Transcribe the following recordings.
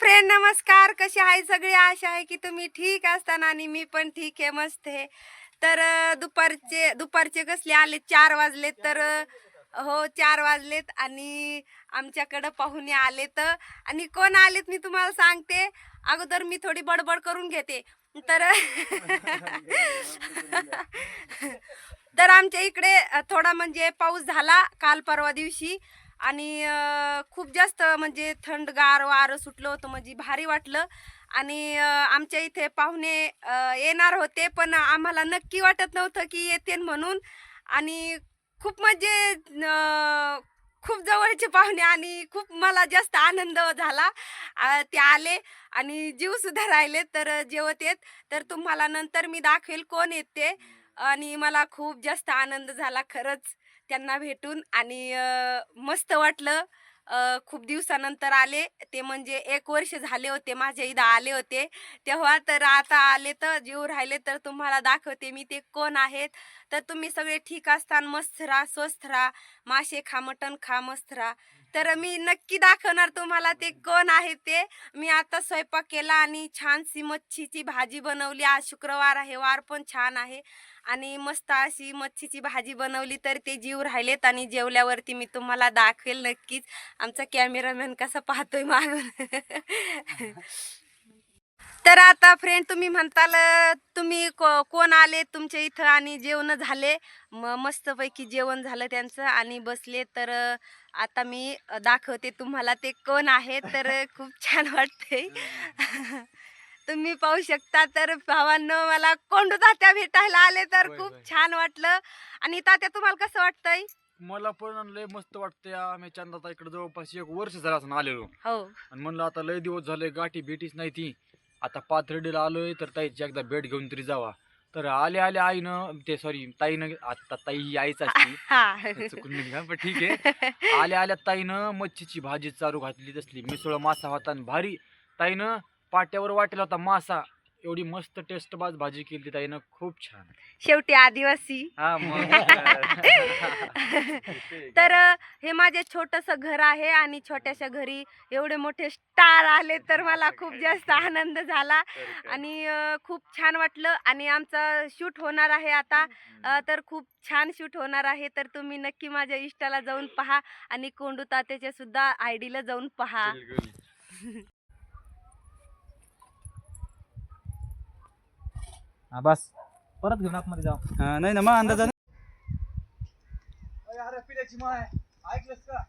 Friend नमस्कार. कसे आहे सगळी? आशा आहे की तुम्ही ठीक असताना आणि मी पण ठीक आहे मस्त आहे. तर दुपारचे दुपारचे कसले आले चार वाजले तर हो चार वाजलेत आणि आमच्याकडं पाहुणे आलेत. आणि कोण आलेत मी तुम्हाला सांगते? अगोदर मी थोडी बडबड करून घेते. तर तर आमच्या इकडे थोडा म्हणजे पाऊस झाला काल परवा दिवशी. आणि खूप जास्त म्हणजे थंडगार वारं सुटलं होतं म्हणजे भारी वाटलं. आणि आमच्या इथे पाहुणे येणार होते पण आम्हाला नक्की वाटत नव्हतं की येते म्हणून. आणि खूप म्हणजे खूप जवळचे पाहुणे आणि खूप मला जास्त आनंद झाला. ते आले आणि जीव सुद्धा राहिले तर जेवत येत. तर तुम्हाला नंतर मी दाखवेल कोण येते. आणि मला खूप जास्त आनंद झाला खरंच. त्यांना भेटून आणि मस्त वाटलं. खूप दिवसानंतर आले. ते म्हणजे एक वर्ष झाले होते माझ्या इथं आले होते. तेव्हा तर आता आले तर जीव राहिले तर तुम्हाला दाखवते मी ते कोण आहेत. तर तुम्ही सगळे ठीक असताना मस्त राहा स्वस्थ राहा. मासे खा मटण खा मस्त राहा. तर मी नक्की दाखवणार तुम्हाला ते कोण आहे ते. मी आता स्वयंपाक केला आणि छानशी मच्छीची भाजी बनवली. आज शुक्रवार आहे वार पण छान आहे. आणि मस्त अशी मच्छीची भाजी बनवली तर ते जीव राहिलेत आणि जेवल्यावरती मी तुम्हाला दाखवेल नक्कीच. आमचा कॅमेरामॅन कसा पाहतोय मागून. तर आता फ्रेंड तुम्ही म्हणताल तुम्ही को- कोण आले तुमच्या इथं आणि जेवण झाले? म मस्तपैकी जेवण झालं त्यांचं आणि बसले तर आता मी दाखवते तुम्हाला ते कोण आहे तर खूप छान वाटते तुम्ही पाहू शकता तर भावांनो मला कोंडू तात्या भेटायला आले तर होय, खूप होय. छान वाटलं. आणि तात्या तुम्हाला कसं वाटतंय? मला पण लय मस्त वाटतंय. आम्ही चंदाता इकडे जवळपास एक वर्ष झालं असं आलेलो. हो. आणि म्हणलं आता लय दिवस झाले गाठी भेटीच नाही ती. आता पाथर्डीला आलोय तर ताईची एकदा भेट घेऊन तरी जावा. तर आले आले आईनं ते सॉरी ताईनं आता ताई ही आईच असती. हा. चुकून निघा पण ठीक आहे. आल्या आल्या ताईनं मच्छीची भाजी चारू घातली तसली. मिसळ मासा होता आणि भारी. ताईनं पाट्यावर वाटेला होता मासा. एवढी मस्त टेस्ट बाज भाजी केली ताईनं. खूप छान. शेवटी आदिवासी. हा मग. तर हे माझे छोटस घर आहे आणि छोट्याशा घरी एवढे मोठे स्टार आले तर मला खूप जास्त आनंद झाला. आणि अ, खूप छान वाटलं आणि आमचा शूट होणार आहे आता. अ, तर खूप छान शूट होणार आहे. तर तुम्ही नक्की माझ्या इष्टाला जाऊन पहा आणि कोंडू तात्याच्या सुद्धा आय डीला जाऊन पहा. हा बस. परत घेऊन आतमध्ये जाऊ. हा, नाही ना मग अंदाजाने. अरे पिल्याची माय. ऐकलंस का?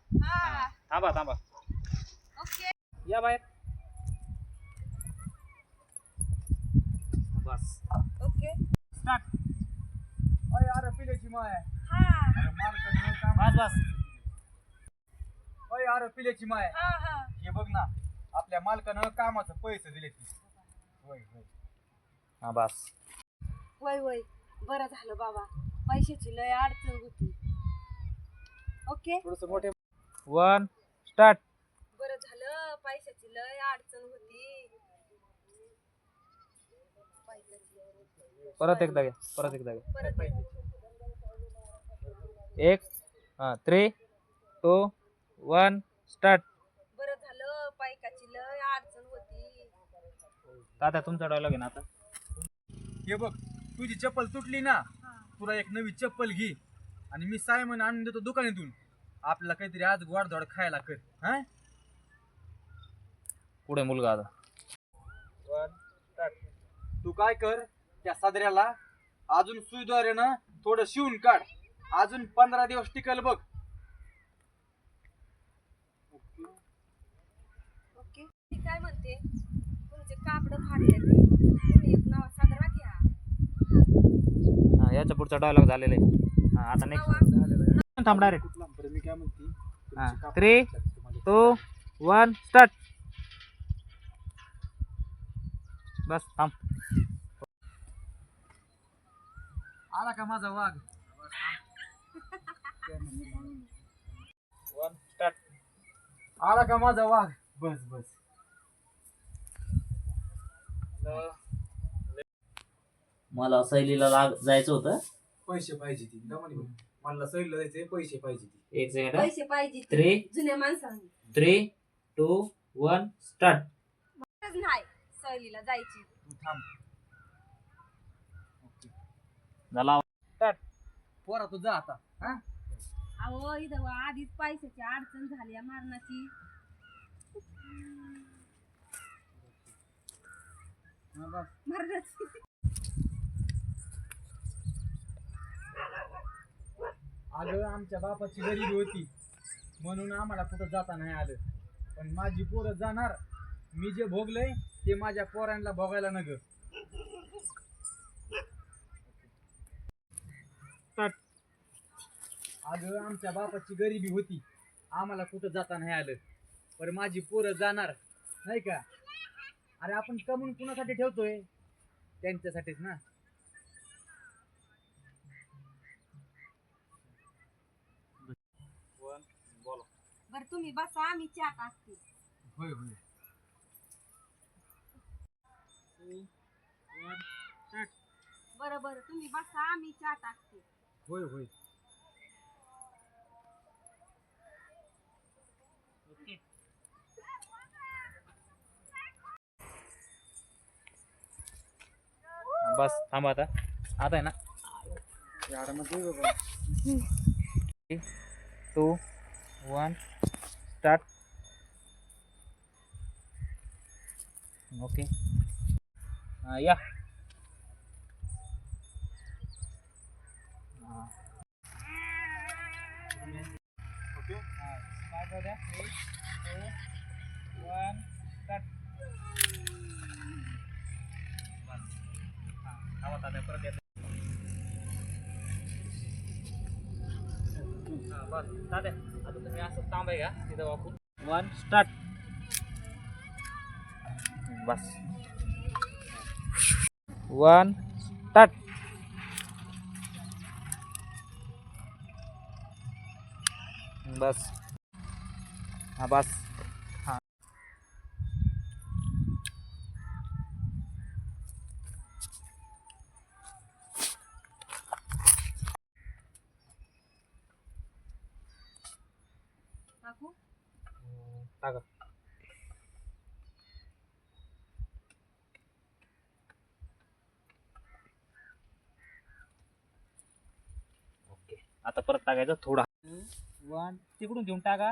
थांबा थांबा. ओके. या बाहेर. बस. ओके. स्टार्ट अरे अरे पिल्याची माय. हा. अरे मालकानं काम- बस बस. अरे अरे पिल्याची माय. हा हा. हे बघ ना आपल्या मालकानं कामाचं पैसे दिले ती. होय होय. हा बस. वय वय. बरं झालं बाबा. पैशाची लय अडचण होती. ओके? थोडस मोठे वन स्टार्ट. बरं झालं. पैशाची लय अडचण होती. परत एकदा घ्या. परत एकदा घ्या. परत एक हा थ्री टू वन स्टार्ट बरं झालं. पैकाची लय अडचण होती. दादा तुमचा डायलॉग आहे ना आता? हे बघ. तुझी चप्पल तुटली ना तुला एक नवी चप्पल घे. आणि मी सायमन आणून देतो दुकानातून. आपल्याला काहीतरी आज गोडधोड खायला कर हा? पुढे मुलगा आता? तू काय कर त्या सदऱ्याला अजून सुईद्वारे ना थोडं शिवून काढ. अजून पंधरा दिवस टिकल बघ. ओके. मी काय म्हणते तुमचे कापड फाडले तुम्ही एक नाव साजरा घ्या याच्या पुढचा डायलॉग झालेला आहे. हा आता नेक्स्ट थांबणार direct three two one start बस थांब. आला का माझा वाघ? वन स्टार्ट आला का माझा वाघ? बस बस. मला सहलीला लाग जायचं होतं. पैसे पाहिजे ती. दमानी बोल. मला सैल जायचे पैसे पाहिजे ती. एक सेकंड पैसे पाहिजे थ्री जुन्या माणसांनी. थ्री टू वन स्टार्ट सहलीला जायची. तू थांब. ओके झाला पोरा तू जा आता. हा? अहो इथं वा आधीच पैशाची अडचण झाली आहे मरणाची. हा, बस. मरणाची. अगं आमच्या बापाची गरिबी होती. म्हणून आम्हाला कुठं जाता नाही आलं. पण माझी पोरं जाणार. मी जे भोगलंय ते माझ्या पोरांना भोगायला नग. अगं आमच्या बापाची गरिबी होती. आम्हाला कुठं जाता नाही आलं. पण माझी पोरं जाणार. नाही का? अरे आपण कमून कुणासाठी ठेवतोय? त्यांच्यासाठीच ना. बरं तुम्ही बसा आम्ही चहा टाकते. होय होय. बरं बरं तुम्ही बसा आम्ही चहा टाकते. होय होय. बस थांबा आता. आता आहे ना? टू वन स्टार्ट ओके हा, या हा. ओके हा, start करूया. Three, two, one, start. बस. हा, थांबा आता बस दादा आता तुम्ही असं थांबाय का तिथं वाकून वन स्टार्ट बस वन स्टार्ट बस हा बस आता परत टाकायचं थोडा. वन तिकडून घेऊन टाका.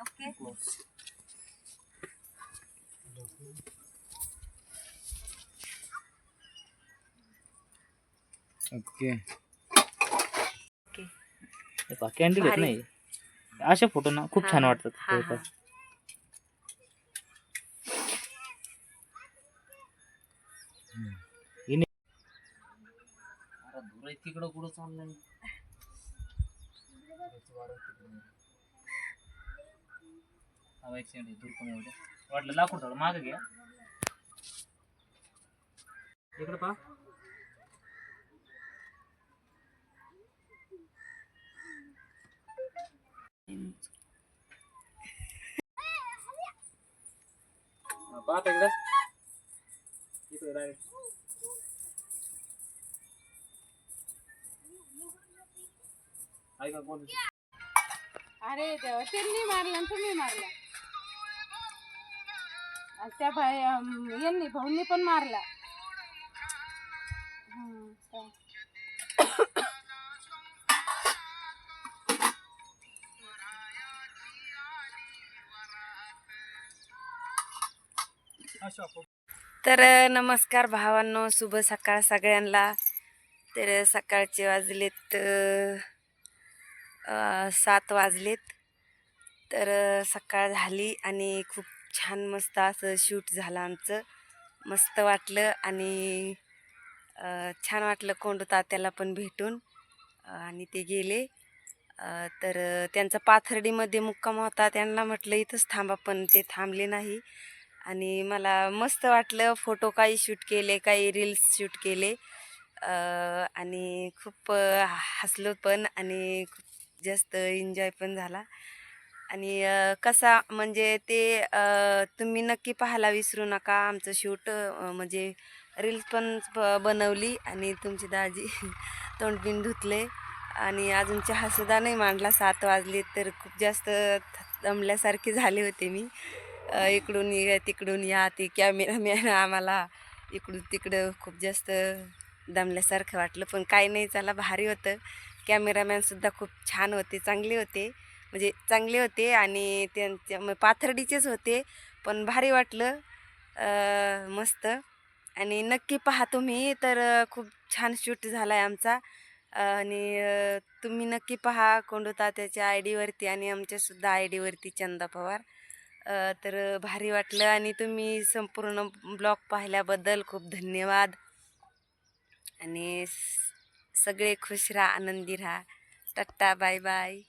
Okay okay. ओके कॅन्डल येत भारी. नाही असे फोटो ना खूप छान हा, वाटतात हा, ते हा. तिकडं कुठं चाललंय? एक सेकंड दूर वाटलं लाकूड थोडं मागं घ्या इकडं पहा. पाहता इकडं इकडे डायरेक्ट ऐका कोण अरे देवा त्यांनी मारला आणि तुम्ही मारला आणि त्या भाई अं, यांनी भाऊंनी पण मारला तर नमस्कार भावांनो शुभ सकाळ सगळ्यांना. तर सकाळचे वाजलेत सात वाजलेत. तर सकाळ झाली आणि खूप छान मस्त असं शूट झालं आमचं. मस्त वाटलं आणि छान वाटलं कोंड तात्याला पण भेटून आणि ते गेले. तर त्यांचा पाथर्डीमध्ये मुक्काम होता त्यांना म्हटलं इथंच थांबा पण ते थांबले नाही. आणि मला मस्त वाटलं फोटो काही शूट केले काही रील्स शूट केले. आणि खूप हसलो पण आणि खूप जास्त एन्जॉय पण झाला. आणि कसा म्हणजे ते तुम्ही नक्की पाहायला विसरू नका. आमचं शूट म्हणजे रील्स पण ब- बनवली आणि तुमची दाजी तोंडबिन धुतले. आणि अजून चहासुद्धा नाही मांडला. सात वाजले तर खूप जास्त दमल्यासारखे झाले होते मी. इकडून या तिकडून या ती कॅमेरामॅन आम्हाला इकडून तिकडं खूप जास्त दमल्यासारखं वाटलं. पण काही नाही चला भारी होतं. कॅमेरामॅनसुद्धा खूप छान होते चांगले होते. म्हणजे चांगले होते आणि त्यांच्या मग पाथर्डीचेच होते पण भारी वाटलं. मस्त. आणि नक्की पहा तुम्ही तर खूप छान शूट झाला आहे आमचा आणि तुम्ही नक्की पहा कोंडू त्याच्या आय डीवरती आणि आमच्यासुद्धा आय डीवरती चंदा पवार. तर भारी वाटलं आणि तुम्ही संपूर्ण ब्लॉग पाहिल्याबद्दल खूप धन्यवाद. आणि सगळे खुश राहा आनंदी राहा. टट्टा बाय बाय